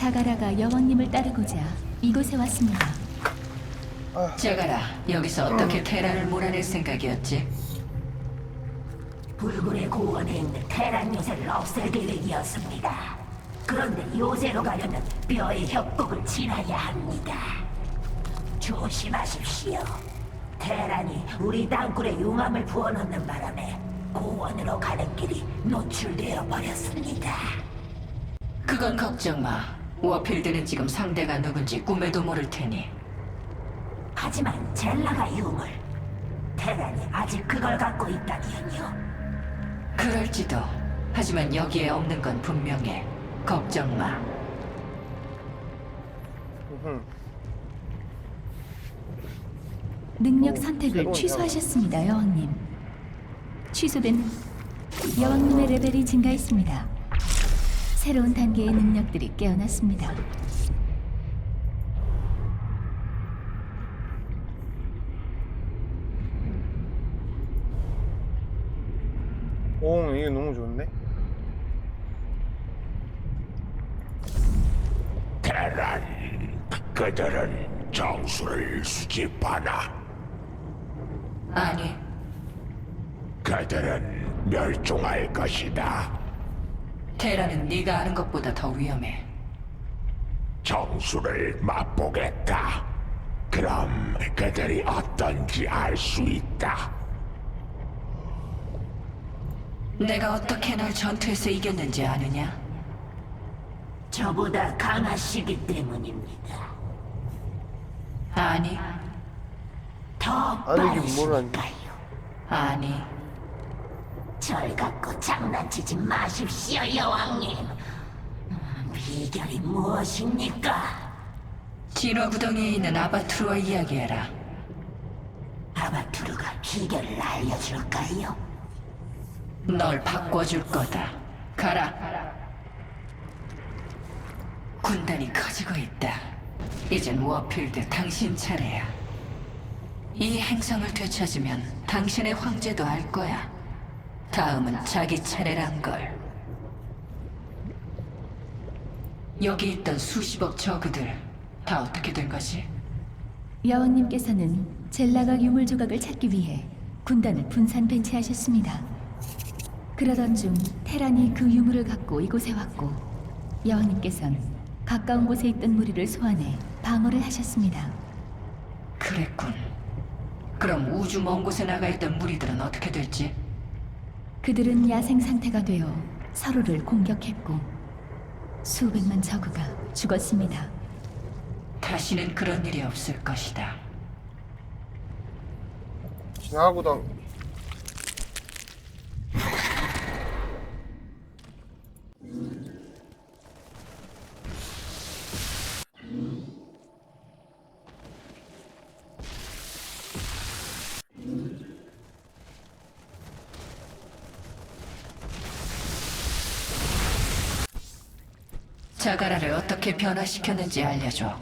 자가라가 여왕님을 따르고자 이곳에 왔습니다. 자가라, 여기서 어떻게 테라를 몰아낼 생각이었지? 불굴의 고원에 있는 테란 요새를 없앨 계획이었습니다. 그런데 요새로 가려면 뼈의 협곡을 지나야 합니다. 조심하십시오. 테란이 우리 땅굴에 용암을 부어넣는 바람에 고원으로 가는 길이 노출되어 버렸습니다. 그건 걱정 마. 워필드는 지금 상대가 누군지 꿈에도 모를 테니. 하지만 젤라가 유물. 테란이 아직 그걸 갖고 있다니요. 그럴지도. 하지만 여기에 없는 건 분명해. 걱정 마. 능력 오, 선택을 새로운 취소하셨습니다, 여왕님. 취소된 여왕님의 레벨이 증가했습니다. 새로운 단계의 능력들이 깨어났습니다. 오 이게 너무 좋은데? 테란 그들은 정수를 수집하나 아니, 그들은 멸종할 것이다 테라는 네가 아는 것보다 더 위험해. 정수를 맛보겠다 그럼 그들이 어떤지 알 수 있다 내가 어떻게 널 전투에서 이겼는지 아느냐? 저보다 강하시기 때문입니다. 아니, 더 아니, 이게. 빠르시니까요. 아니. 절 갖고 장난치지 마십시오, 여왕님. 음, 비결이 무엇입니까? 진화 구덩이에 있는 아바투르와 이야기해라. 아바투르가 비결을 알려줄까요? 널 바꿔줄 거다. 가라. 군단이 커지고 있다. 이젠 워필드 당신 차례야. 이 행성을 되찾으면 당신의 황제도 알 거야. 다음은 자기 차례란 걸. 여기 있던 수십억 저그들 다 어떻게 된 거지? 여왕님께서는 젤라가 유물 조각을 찾기 위해 군단을 분산 배치하셨습니다. 그러던 중 테란이 그 유물을 갖고 이곳에 왔고 여왕님께서는 가까운 곳에 있던 무리를 소환해 방어를 하셨습니다. 그랬군. 그럼 우주 먼 곳에 나가 있던 무리들은 어떻게 될지? 그들은 야생 상태가 되어 서로를 공격했고 수백만 저그가 죽었습니다. 다시는 그런 일이 없을 것이다. 지나가고 자가라를 어떻게 변화시켰는지 알려줘.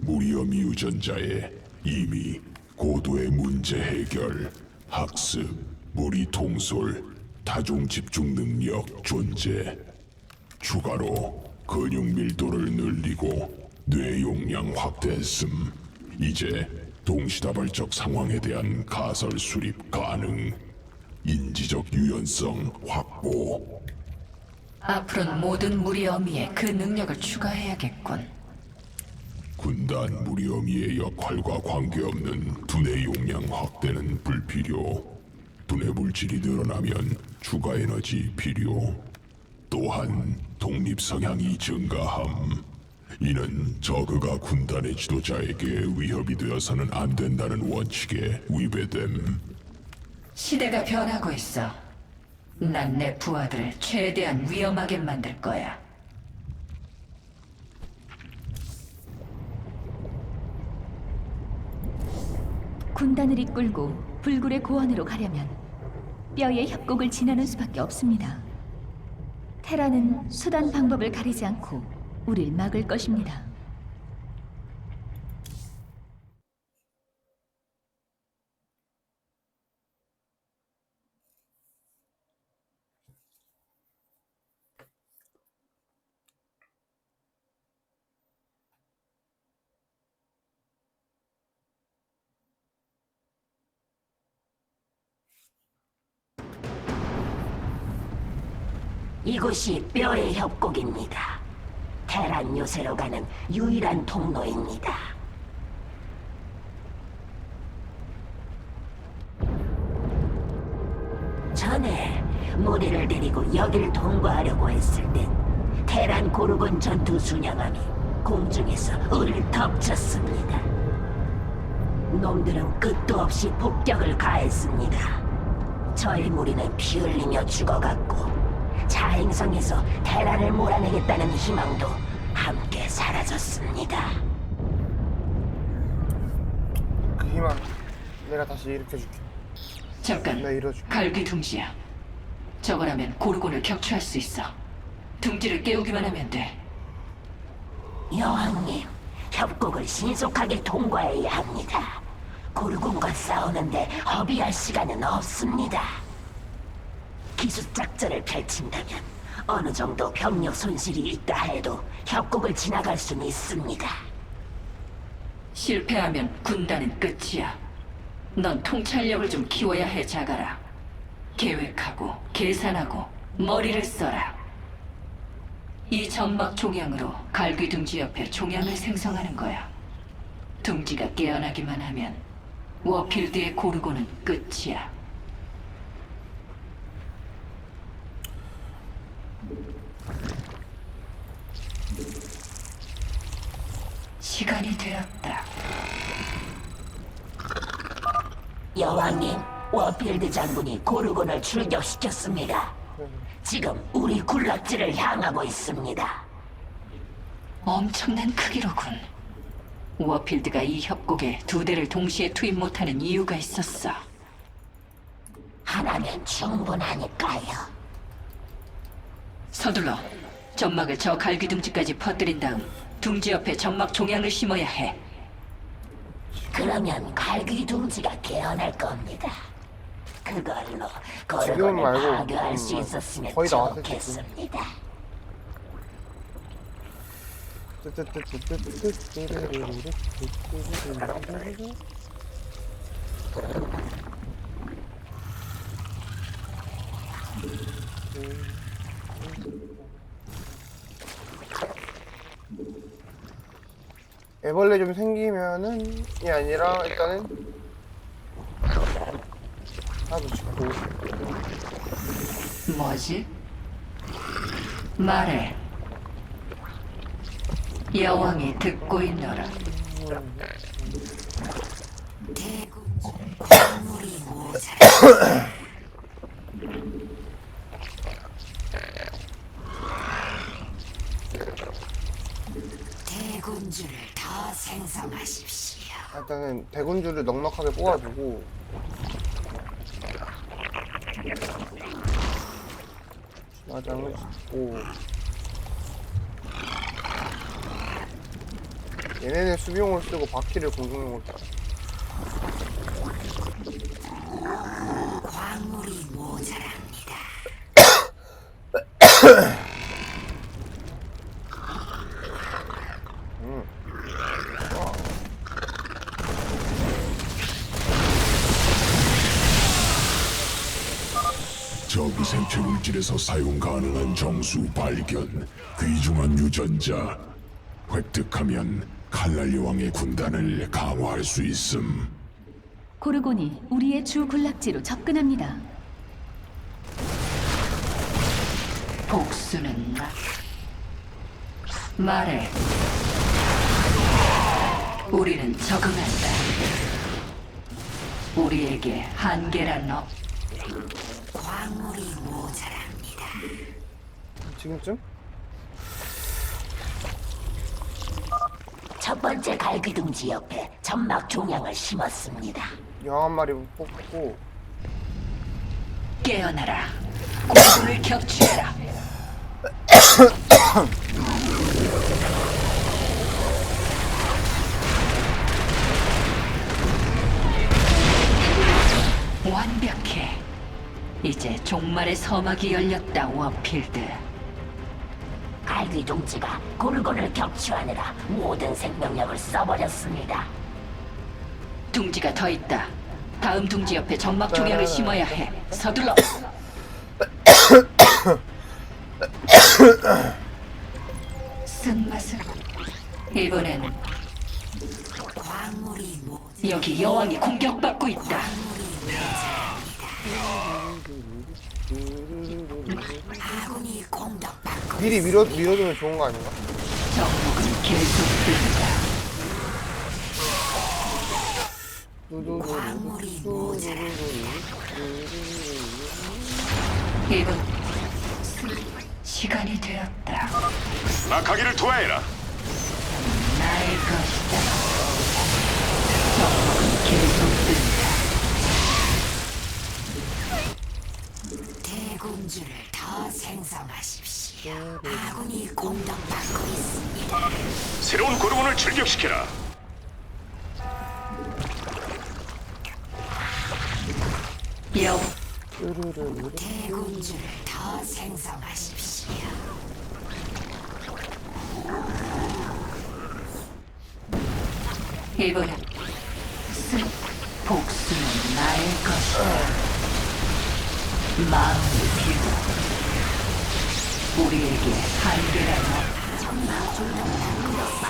무리엄 유전자에 이미 고도의 문제 해결, 학습, 무리 통솔, 다중 집중 능력 존재. 추가로 근육 밀도를 늘리고 뇌 용량 확대했음. 이제 동시다발적 상황에 대한 가설 수립 가능. 인지적 유연성 확보. 앞으로는 모든 무리 어미에 그 능력을 추가해야겠군. 군단 무리어미의 역할과 관계없는 두뇌 용량 확대는 불필요. 두뇌 물질이 늘어나면 추가 에너지 필요. 또한 독립 성향이 증가함. 이는 저그가 군단의 지도자에게 위협이 되어서는 안 된다는 원칙에 위배됨. 시대가 변하고 있어. 난 내 부하들을 최대한 위험하게 만들 거야. 군단을 이끌고 불굴의 고원으로 가려면 뼈의 협곡을 지나는 수밖에 없습니다. 테라는 수단 방법을 가리지 않고 우릴 막을 것입니다. 이곳이 뼈의 협곡입니다. 테란 요새로 가는 유일한 통로입니다. 전에 무리를 데리고 여길 통과하려고 했을 땐 테란 고르곤 전투 순양함이 공중에서 우리를 덮쳤습니다. 놈들은 끝도 없이 폭격을 가했습니다. 저희 무리는 피 흘리며 죽어갔고 자행성에서 테란을 몰아내겠다는 희망도 함께 사라졌습니다. 그 희망 내가 다시 일으켜줄게 잠깐. 내가 이뤄줄게 갈기 둥지야. 저거라면 고르곤을 격추할 수 있어. 둥지를 깨우기만 하면 돼. 여왕님, 협곡을 신속하게 통과해야 합니다. 고르곤과 싸우는데 허비할 시간은 없습니다. 기습 작전을 펼친다면 어느 정도 병력 손실이 있다 해도 협곡을 지나갈 수는 있습니다. 실패하면 군단은 끝이야. 넌 통찰력을 좀 키워야 해, 자가라. 계획하고, 계산하고, 머리를 써라. 이 점막 종양으로 갈귀 둥지 옆에 종양을 생성하는 거야. 둥지가 깨어나기만 하면 워필드의 고르고는 끝이야. 시간이 되었다. 여왕님, 워필드 장군이 고르곤을 출격시켰습니다. 지금 우리 군락지를 향하고 있습니다. 엄청난 크기로군. 워필드가 이 협곡에 두 대를 동시에 투입 못하는 이유가 있었어. 하나면 충분하니까요. 서둘러 점막을 저 갈귀둥지까지 퍼뜨린 다음 둥지 옆에 점막 종양을 심어야 해. 그러면 갈기 둥지가 깨어날 겁니다. 그걸로 지금 말고 파괴할 수 음, 있었으면 거의 다 왔을 좋겠습니다. 애벌레 좀 생기면은 이 아니라 일단은 하 나도 짓고 뭐지? 말해. 여왕이 듣고 있노라. 대군주를 더 생성하십시오. 일단은 대군주를 넉넉하게 뽑아주고 마장을 짓고 얘네는 수비용을 쓰고 바퀴를 공중용으로 타. 광물이 모자랍니다. 저 생체 물질에서 사용 가능한 정수 발견, 귀중한 유전자. 획득하면 칼날 여왕의 군단을 강화할 수 있음. 고르곤이 우리의 주 군락지로 접근합니다. 복수는 나. 말해. 우리는 적응한다. 우리에게 한계란 없. 광물이 모자랍니다. 지금쯤? 첫 번째 갈기둥지 옆에 점막 종양을 심었습니다. 양 한 마리 뽑고 깨어나라. 고통을 격추해라. 완벽해. 이제 종말의 서막이 열렸다, 워필드. 갈기둥지가 고르곤을 격추하느라 모든 생명력을 써버렸습니다. 둥지가 더 있다. 다음 둥지 옆에 점막 종양을 심어야 해. 서둘러. 쓴맛을 이번엔 광물이 모 여기 여왕이 공격받고 있다. 아군이 공격받고 미리 밀어 밀어두면 좋은 거 아닌가? 정복은 계속된다. 광물이 모자라 이번 시간이 되었다. 낙하기를 투하해라. 나의 것이다. 정복은 계속된다. 군주를 더 생성하십시오. 아군이 공격받고 있습니다. 새로운 고르곤을 출격시켜라. 여 대군주를 더 생성하십시오. 쓴 복수는 나의 것이다. 마음이 비고 우리에게 없다.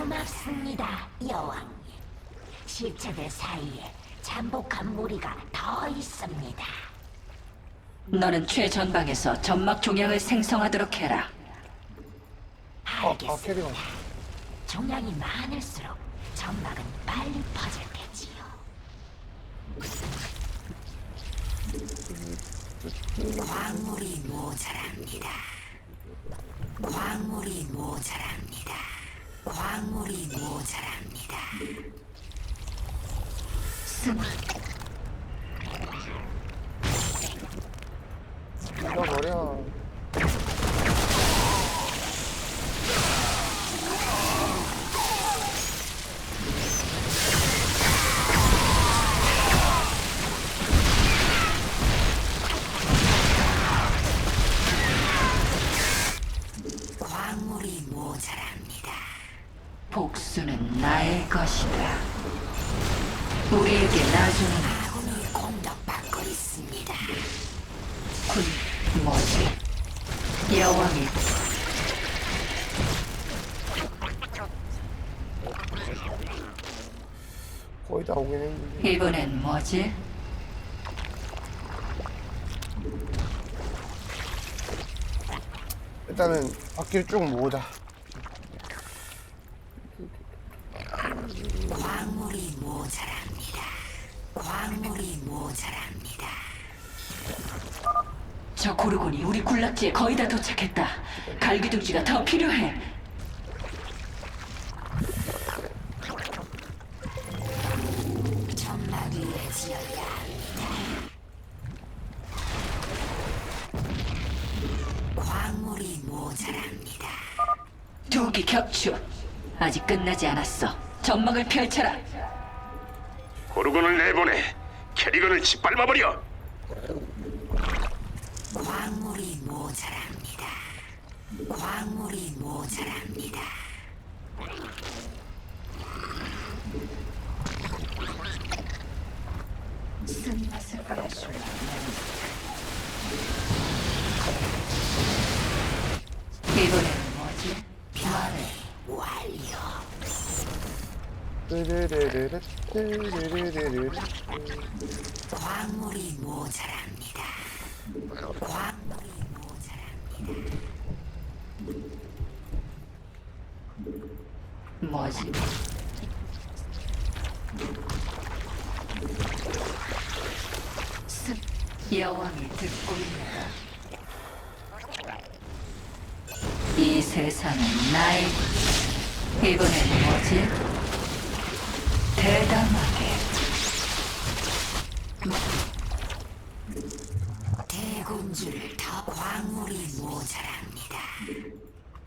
고맙습니다, 여왕님. 시체들 사이에 잠복한 무리가 더 있습니다. 너는 최전방에서 점막 종양을 생성하도록 해라. 알겠습니다. 종양이 많을수록 점막은 빨리 퍼질 테지요. 광물이 모자랍니다. 광물이 모자랍니다. 광물이 모자랍니다. 밀어버려. 거의 다 오긴 했는데. 이번엔 뭐지? 일단은 바퀴를 쭉 모으자. 광물이 모자랍니다. 광물이 모자랍니다. 저 고르곤이 우리 군락지에 거의 다 도착했다. 갈기둥지가 더 필요해. 아직 끝나지 않았어. 점막을 펼쳐라. 고르곤을 내보내. 캐리건을 짓밟아버려. 광물이 모자랍니다. 광물이 모자랍니다. 쓴맛을 알수 이번엔 뭐지? 말해. 완료. 광물이 모자랍니다. 광물이 모자랍니다. 뭐지? 습 여왕이 듣고 있다. 이 세상은 나의 이번엔 뭐지? 대담하게 대군주를 더 광물이 모자랍니다.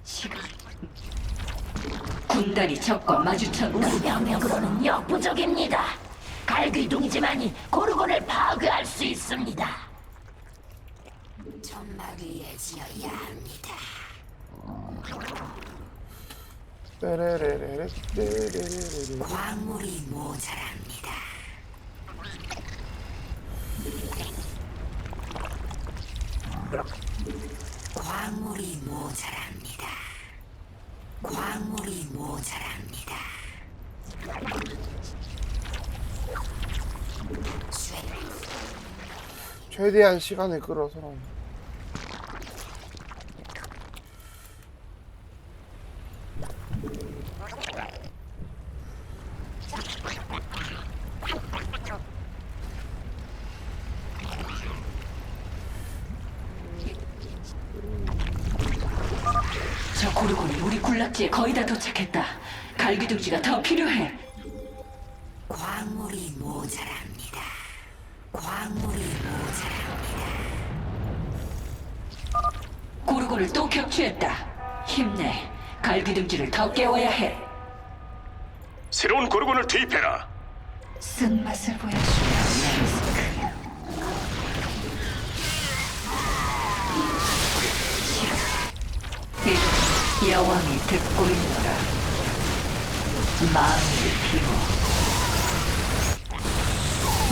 시간 군단이 적과 마주쳤다. 병력으로는 역부족입니다. 갈귀둥지만이 고르곤을 파괴할 수 있습니다. 점막 위에 지어야 합니다. 광물이 모자랍니다. 광물이 모자랍니다. 광물이 모자랍니다. 쇠 최대한 시간을 끌어서 저 고르곤이 우리 군락지에 거의 다 도착했다. 갈기둥지가 더 필요해. 광물이 모자랍니다. 광물이 모자랍니다. 고르곤을 또 격추했다. 힘내. 갈기둥지를 더 깨워야 해. 새로운 고르곤을 투입해라. 쓴맛을. 이 여왕이 듣고 있노라. 마음을 비워.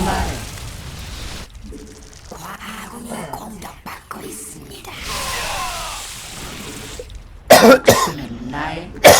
말해. 아군이 공격받고 있습니다. 그는 나의 기지가 공격받고 있습니다. 아군이 공격받고 있습니다. 광물이 모자랍니다.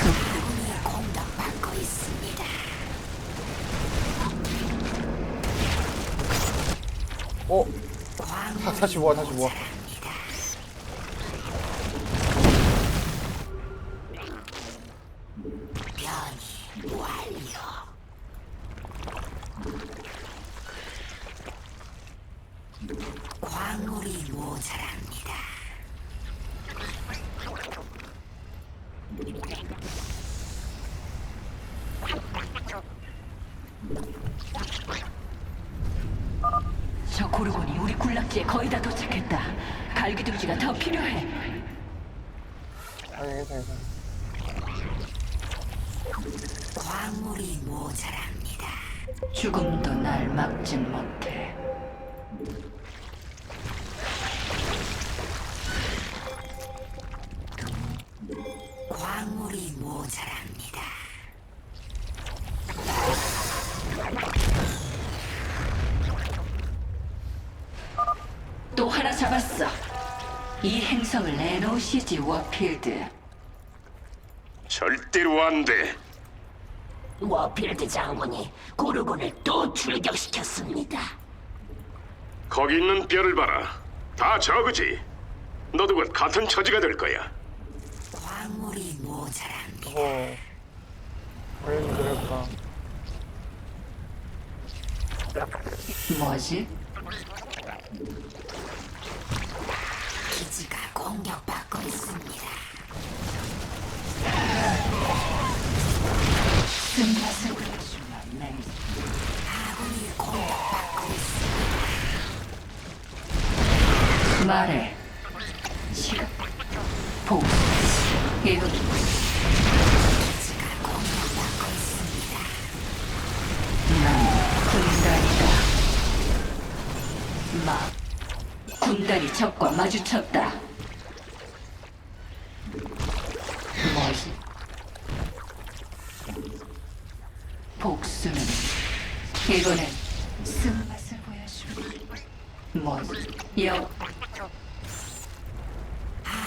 아군이 공격받고 있습니다. 어? 다, 다시 모아 다시 모아 죽음도 날 막진 못해. 광물이 모자랍니다. 또 하나 잡았어. 이 행성을 내놓으시지 워필드. 절대로 안 돼. 워필드 장군이 고르곤을 또 출격시켰습니다. 거기 있는 뼈를 봐라. 다 저거지. 너도 곧 같은 처지가 될 거야. 광물이 모자랍니다. 어왜 그럴까 뭐지? 기지가 공격받고 있습니다. 말해. 시간. 복수. 이거 군단이다. 마. 군단이 적과 마주쳤다.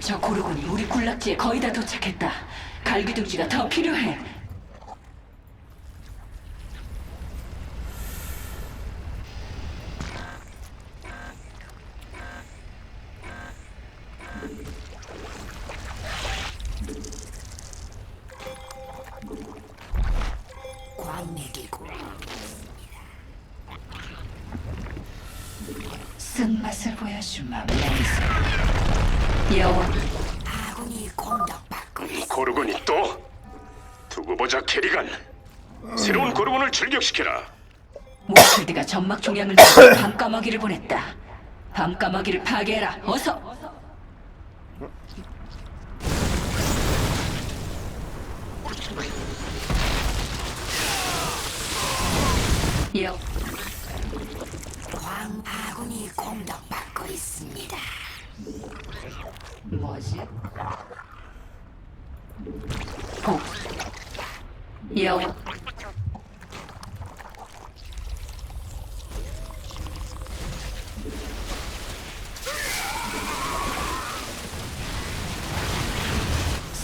저 고르곤이 우리 군락지에 거의 다 도착했다. 갈기둥지가 더 필요해. 점막 종양을 내고 밤까마귀를 보냈다. 밤까마귀를 파괴해라. 어서. 여, 광 아군이 공격받고 있습니다. 뭐지? 복. 여왕.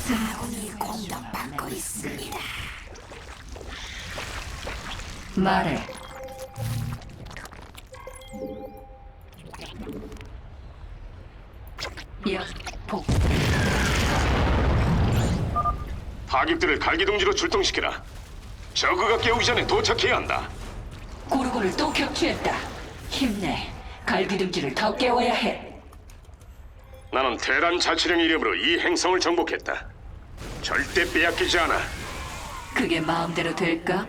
아군이 공격받고 있습니다. 말해. 여, 복. 파깁들을 갈기둥지로 출동시켜라. 저그가 깨우기 전에 도착해야 한다. 고르고를 또 격추했다. 힘내. 갈기둥지를 더 깨워야 해. 나는 테란 자치령 이름으로 이 행성을 정복했다. 절대 빼앗기지 않아. 그게 마음대로 될까?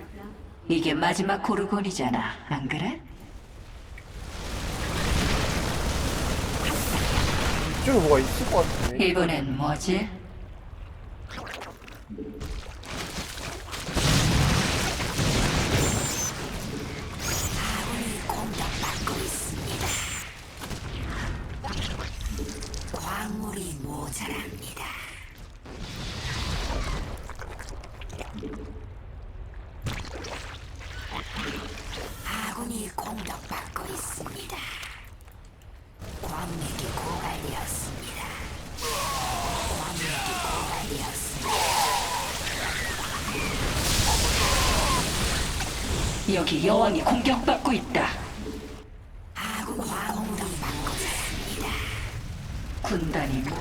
이게 마지막 고르곤이잖아. 안 그래? 이쪽에 뭐가 있을 것 같은데. 이번엔 뭐지? 아군이 공격받고 있습니다. 광물이 모자랍니다. 여기 여왕이 공격받고 있다. 아군 광물이. 군단이 뭐-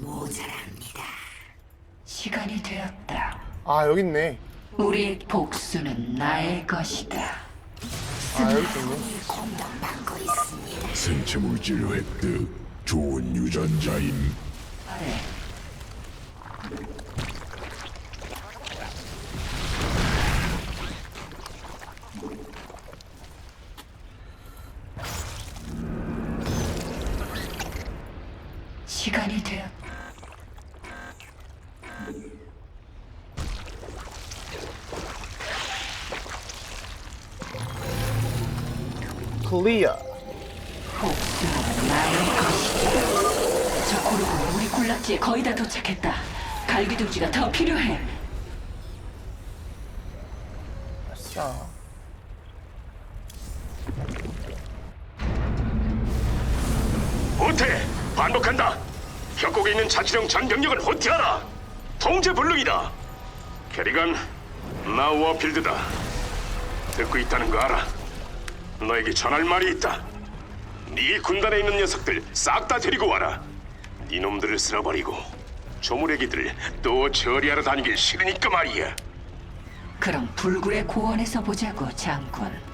모자랍니다. 시간이 되었다. 아 여기 있네. 우리의 복수는 나의 것이다. 아 여기 있네. 생체 물질 획득. 좋은 유전자임. 아싸. 호태 반복한다. 협곡에 있는 자치령 전 병력을 호퇴하라. 통제 불능이다. 캐리건, 나 워필드다. 듣고 있다는 거 알아. 너에게 전할 말이 있다. 네 군단에 있는 녀석들 싹 다 데리고 와라. 네 놈들을 쓸어버리고 조물애기들 또 처리하러 다니길 싫으니까 말이야. 그럼 불굴의 고원에서 보자고, 장군.